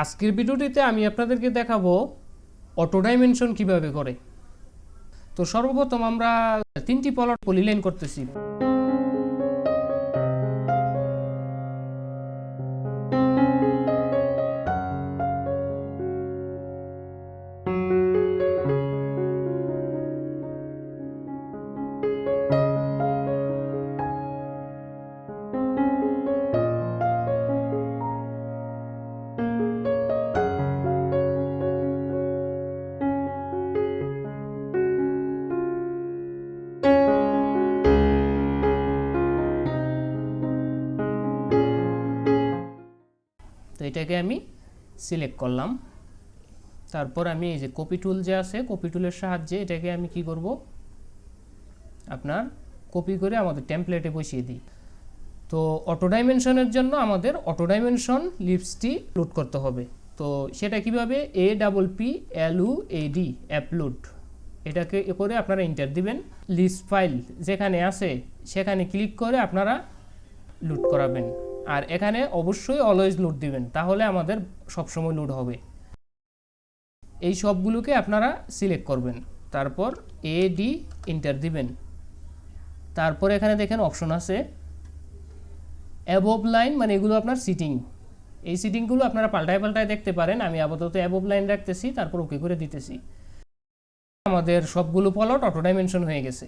আজকের ভিডিওটিতে আমি আপনাদেরকে দেখাবো অটো ডাইমেনশন কীভাবে করে। তো সর্বপ্রথম আমরা তিনটি পলট পলিলাইন করতেছি। এটাকে আমি সিলেক্ট করলাম। তারপর আমি এই যে কপি টুল যে আছে কপি টুলের সাহায্যে এটাকে আমি কি করব? আপনার কপি করে আমাদের টেমপ্লেটে বসিয়ে দিই। তো অটো ডাইমেনশনের জন্য আমাদের অটো ডাইমেনশন লিপসটি লোড করতে হবে। তো সেটা কীভাবে? A double P L U A D upload এটাকে এ করে আপনারা ইন্টার দিবেন। লিস্ট ফাইল যেখানে আছে, সেখানে ক্লিক করে আপনারা লুট করাবেন। আর এখানে অবশ্যই অলওয়েজ লুট দিবেন, তাহলে আমাদের সবসময় লুট হবে। এই সবগুলোকে আপনারা সিলেক্ট করবেন, তারপর এ ডি ইন্টার দিবেন। তারপর এখানে দেখেন অপশন আছে অ্যাবভ লাইন মানে এগুলো আপনার সিটিং এই সিটিংগুলো আপনারা পাল্টায় পাল্টায় দেখতে পারেন, আমি আপাতত অ্যাবভ লাইন রাখতেছি, তারপর ওকে করে দিতেছি। আমাদের সবগুলো পলট অটো ডাইমেনশন হয়ে গেছে।